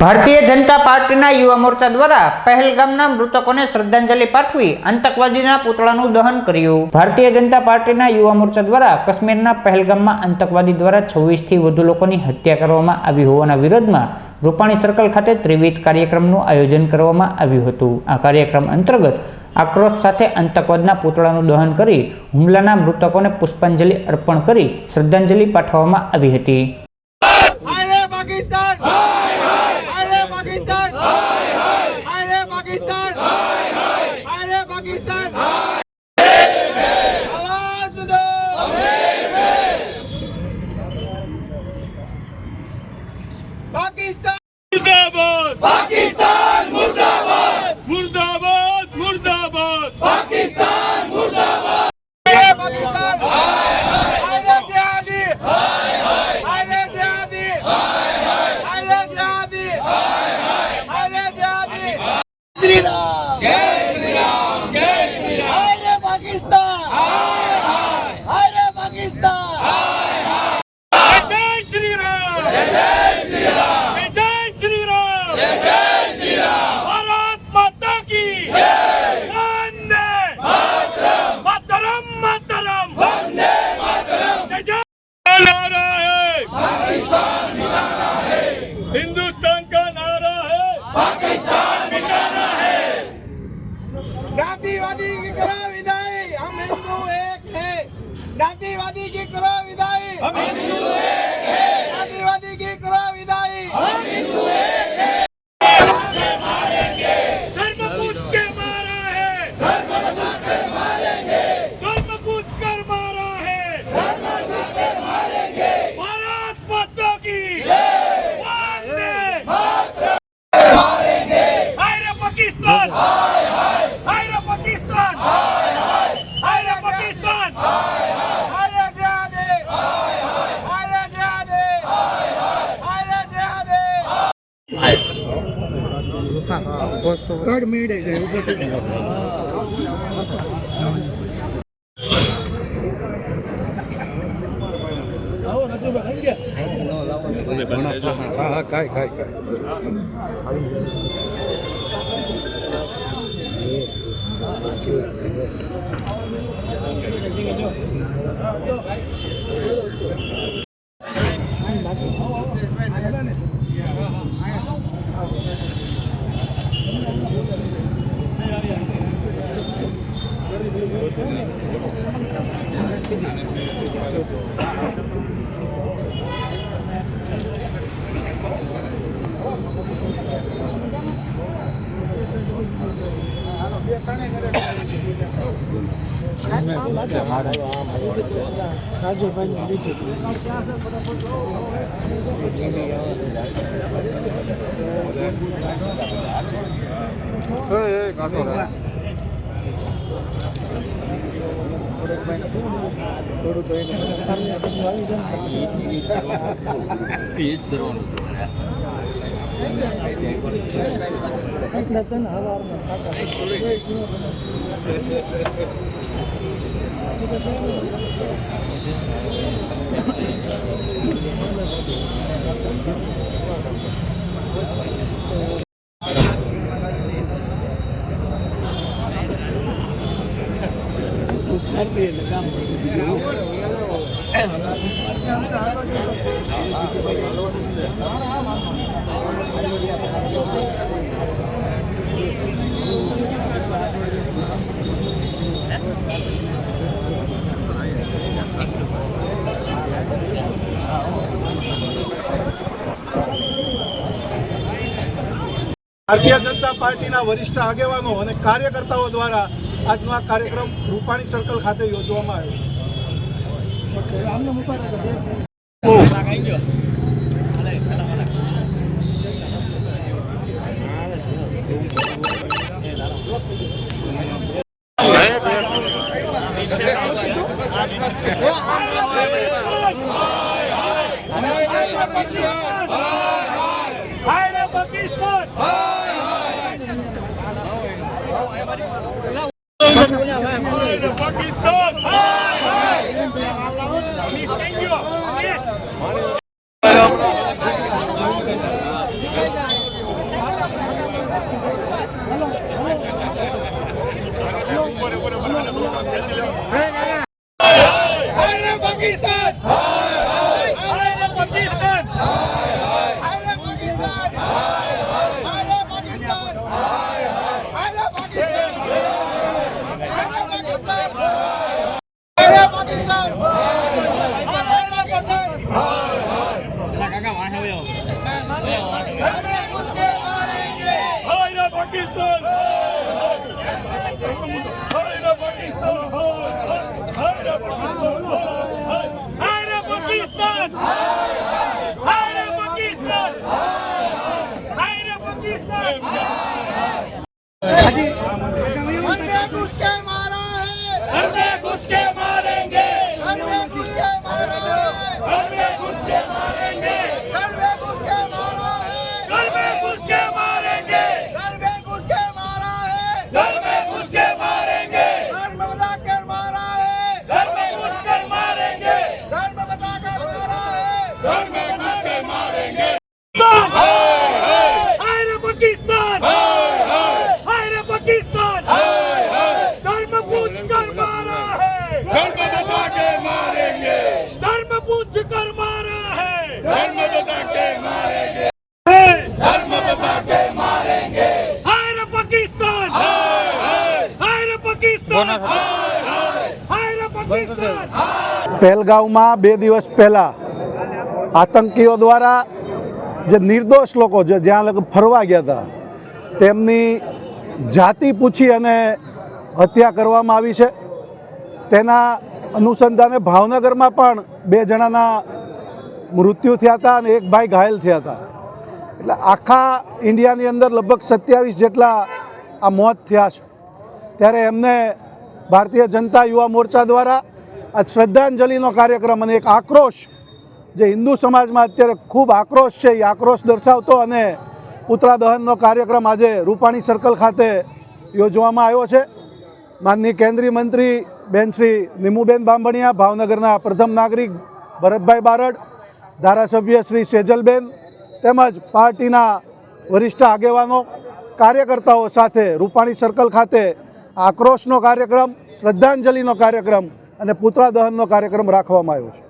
ભારતીય જનતા પાર્ટીના યુવા મોરચા દ્વારા પહેલગામના મૃતકોને શ્રદ્ધાંજલિ પાઠવી આતંકવાદીના પુતળાનું દહન કર્યું. ભારતીય જનતા પાર્ટીના યુવા મોરચા દ્વારા કાશ્મીરના પહેલગામમાં આતંકવાદી દ્વારા છવ્વીસથી વધુ લોકોની હત્યા કરવામાં આવી હોવાના વિરોધમાં રૂપાણી સર્કલ ખાતે ત્રિવિધ કાર્યક્રમનું આયોજન કરવામાં આવ્યું હતું. આ કાર્યક્રમ અંતર્ગત આક્રોશ સાથે આતંકવાદના પુતળાનું દહન કરી હુમલાના મૃતકોને પુષ્પાંજલિ અર્પણ કરી શ્રદ્ધાંજલિ પાઠવવામાં આવી હતી. Pakistan Murdabad Pakistan Murdabad Murdabad Murdabad Pakistan Murdabad Pakistan Hay hay Hayret yani Hay hay Hayret yani Hay hay Hayret yani Hay hay Hayret yani Sri Lanka Arriba, DJ! કડ મેળે છે હા હા કાંઈ કાંઈ કાંઈ કાજુ ભાઈ લીધું કાસો ભાઈ ખેડૂતો એ સરકારની મદદમાં આવી જાય એ જ કરવાનું એટલે તને હવારમાં ભારતીય જનતા પાર્ટીના વરિષ્ઠ આગેવાનો અને કાર્યકર્તાઓ દ્વારા આજનો આ કાર્યક્રમ રૂપાણી સર્કલ ખાતે યોજવામાં આવ્યો Hey! પાકિસ્તાન! હાયરા પાકિસ્તાન! હાયરા પાકિસ્તાન! હાયરા પાકિસ્તાન! હાયરા પાકિસ્તાન! પહેલગાંવમાં બે દિવસ પહેલાં આતંકીઓ દ્વારા જે નિર્દોષ લોકો જે જ્યાં ફરવા ગયા હતા, તેમની જાતિ પૂછી અને હત્યા કરવામાં આવી છે. તેના અનુસંધાને ભાવનગરમાં પણ બે જણાના મૃત્યુ થયા હતા અને એક ભાઈ ઘાયલ થયા હતા. એટલે આખા ઇન્ડિયાની અંદર લગભગ સત્યાવીસ જેટલા આ મોત થયા છે. ત્યારે એમને ભારતીય જનતા યુવા મોરચા દ્વારા આ શ્રદ્ધાંજલિનો કાર્યક્રમ અને એક આક્રોશ જે હિન્દુ સમાજમાં અત્યારે ખૂબ આક્રોશ છે, એ આક્રોશ દર્શાવતો અને પુતળા દહનનો કાર્યક્રમ આજે રૂપાણી સર્કલ ખાતે યોજવામાં આવ્યો છે. માનની કેન્દ્રીય મંત્રી બેન શ્રી નિમુબેન બાંભણિયા, ભાવનગરના પ્રથમ નાગરિક ભરતભાઈ બારડ, ધારાસભ્ય શ્રી સેજલબેન તેમજ પાર્ટીના વરિષ્ઠ આગેવાનો, કાર્યકર્તાઓ સાથે રૂપાણી સર્કલ ખાતે આક્રોશનો કાર્યક્રમ શ્રદ્ધાંજલિનો કાર્યક્રમ અને પુતળા દહનનો કાર્યક્રમ રાખવામાં આવ્યો છે.